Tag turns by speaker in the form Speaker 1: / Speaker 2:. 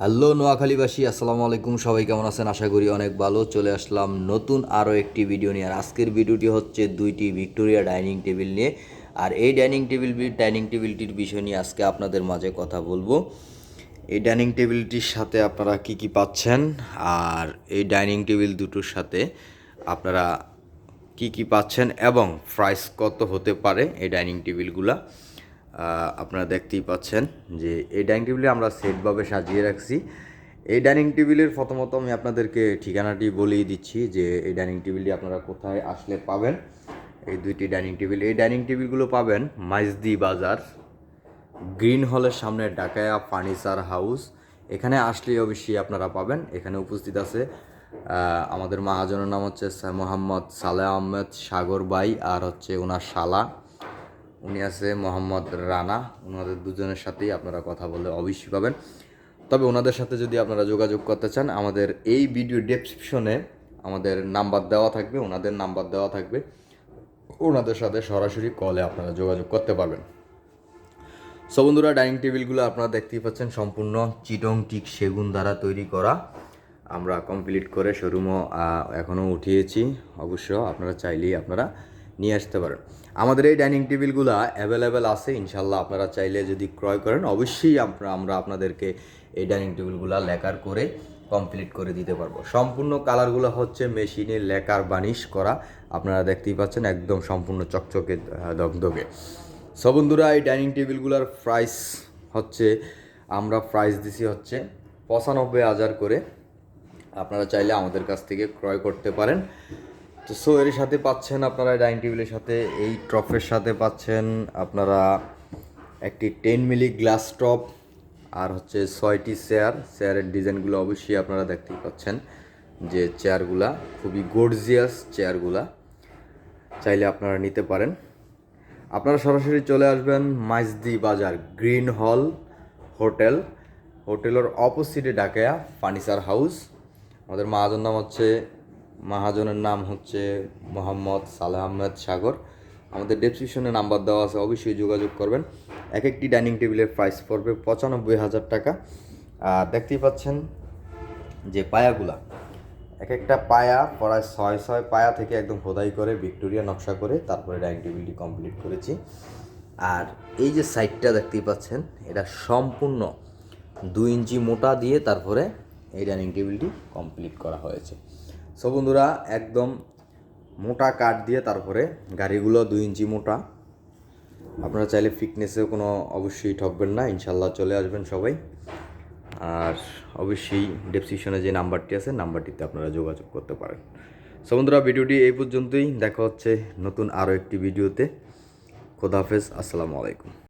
Speaker 1: Hello নোয়াখালীবাসী, আসসালামু আলাইকুম। সবাই কেমন আছেন? আশা করি অনেক ভালো। চলে আসলাম নতুন আরও একটি ভিডিও নিয়ে। আর আজকের ভিডিওটি হচ্ছে দুইটি ভিক্টোরিয়া ডাইনিং টেবিল নিয়ে। আর এই ডাইনিং টেবিল, ডাইনিং টেবিলটির বিষয় নিয়ে আজকে আপনাদের মাঝে কথা বলব। এই ডাইনিং টেবিলটির সাথে আপনারা কি কি পাচ্ছেন? আর এই ডাইনিং টেবিল দুটোর সাথে আপনারা কি কি পাচ্ছেন? এবং প্রাইস কত হতে পারে এই ডাইনিং টেবিলগুলা? আপনারা দেখতেই পাচ্ছেন যে এই ডাইনিং টেবিলে আমরা সেটভাবে সাজিয়ে রাখছি। এই ডাইনিং টেবিলের প্রথমত আমি আপনাদেরকে ঠিকানাটি বলেই দিচ্ছি যে এই ডাইনিং টেবিলটি আপনারা কোথায় আসলে পাবেন। এই দুইটি ডাইনিং টেবিল, এই ডাইনিং টেবিলগুলো পাবেন মাইজদি বাজার, গ্রিন হলের সামনে ডাকায়া ফার্নিচার হাউস। এখানে আসলেই অবশ্যই আপনারা পাবেন। এখানে উপস্থিত আছে আমাদের মহাজনের নাম হচ্ছে মোহাম্মদ সালে আহমেদ সাগর বাই আর হচ্ছে ওনার শালা। উনি আছে মোহাম্মদ রানা। ওনাদের দুজনের সাথেই আপনারা কথা বলে অবশ্যই পাবেন। তবে ওনাদের সাথে যদি আপনারা যোগাযোগ করতে চান, আমাদের এই ভিডিও ডেসক্রিপশনে আমাদের নাম্বার দেওয়া থাকবে ওনাদের নাম্বার দেওয়া থাকবে। ওনাদের সাথে সরাসরি কলে আপনারা যোগাযোগ করতে পারবেন। সো বন্ধুরা ডাইনিং টেবিলগুলো আপনারা দেখতেই পাচ্ছেন, সম্পূর্ণ চিটং টিক সেগুন দ্বারা তৈরি করা। আমরা কমপ্লিট করে শোরুমও এখনও উঠিয়েছি। অবশ্য আপনারা চাইলেই আপনারা নিয়ে আসতে পারেন। আমাদের এই ডাইনিং টেবিলগুলো অ্যাভেলেবেল আছে ইনশাল্লাহ আপনারা চাইলে যদি ক্রয় করেন, অবশ্যই আমরা আপনাদেরকে এই ডাইনিং টেবিলগুলো লেকার করে কমপ্লিট করে দিতে পারব। সম্পূর্ণ কালারগুলো হচ্ছে মেশিনে লেকার বানিশ করা, আপনারা দেখতেই পাচ্ছেন একদম সম্পূর্ণ চকচকে দগদগে সো বন্ধুরা, এই ডাইনিং টেবিলগুলোর প্রাইস হচ্ছে, আমরা প্রাইস দিছি হচ্ছে পঁচানব্বই হাজার করে। আপনারা চাইলে আমাদের কাছ থেকে ক্রয় করতে পারেন। তো সো এর সাথে পাচ্ছেন আপনারা ডাইনিং টেবিলের সাথে, এই ট্রফের সাথে পাচ্ছেন আপনারা একটি টেন মিলি গ্লাস টপ আর হচ্ছে ছয়টি চেয়ার চেয়ারের ডিজাইনগুলো অবশ্যই আপনারা দেখতেই পাচ্ছেন যে চেয়ারগুলা খুবই গর্জিয়াস চেয়ারগুলা চাইলে আপনারা নিতে পারেন। আপনারা সরাসরি চলে আসবেন মাইজদি বাজার গ্রিন হল হোটেল। হোটেলের অপোজিটে ডাকায়া ফার্নিচার হাউস। আমাদের মহাজন নাম হচ্ছে মহাজনের নাম হচ্ছে মোহাম্মদ সালেহ আহমেদ সাগর। আমাদের ডেসক্রিপশনে নাম্বার দেওয়া আছে, অবশ্যই যোগাযোগ করবেন। এক একটি ডাইনিং টেবিলের প্রাইস পড়বে পঁচানব্বই হাজার টাকা। আর দেখতেই পাচ্ছেন যে পায়াগুলা এক একটা পায়া প্রায় ছয় ছয় পায়া থেকে একদম খোদাই করে ভিক্টোরিয়া নকশা করে তারপরে ডাইনিং টেবিলটি কমপ্লিট করেছি। আর এই যে সাইডটা দেখতেই পাচ্ছেন, এটা সম্পূর্ণ দুই ইঞ্চি মোটা দিয়ে তারপরে এই ডাইনিং টেবিলটি কমপ্লিট করা হয়েছে। সো বন্ধুরা, একদম মোটা কাঠ দিয়ে তারপরে গাড়িগুলো দুই ইঞ্চি মোটা। আপনারা চাইলে ফিটনেসেও কোনো অবশ্যই ঠকবেন না ইনশাল্লাহ চলে আসবেন সবাই। আর অবশ্যই ডেসক্রিপশনে যে নাম্বারটি আছে, নাম্বারটিতে আপনারা যোগাযোগ করতে পারেন। সো বন্ধুরা, ভিডিওটি এই পর্যন্তই। দেখা হচ্ছে নতুন আরও একটি ভিডিওতে। খোদাহাফেজ আসসালামু আলাইকুম।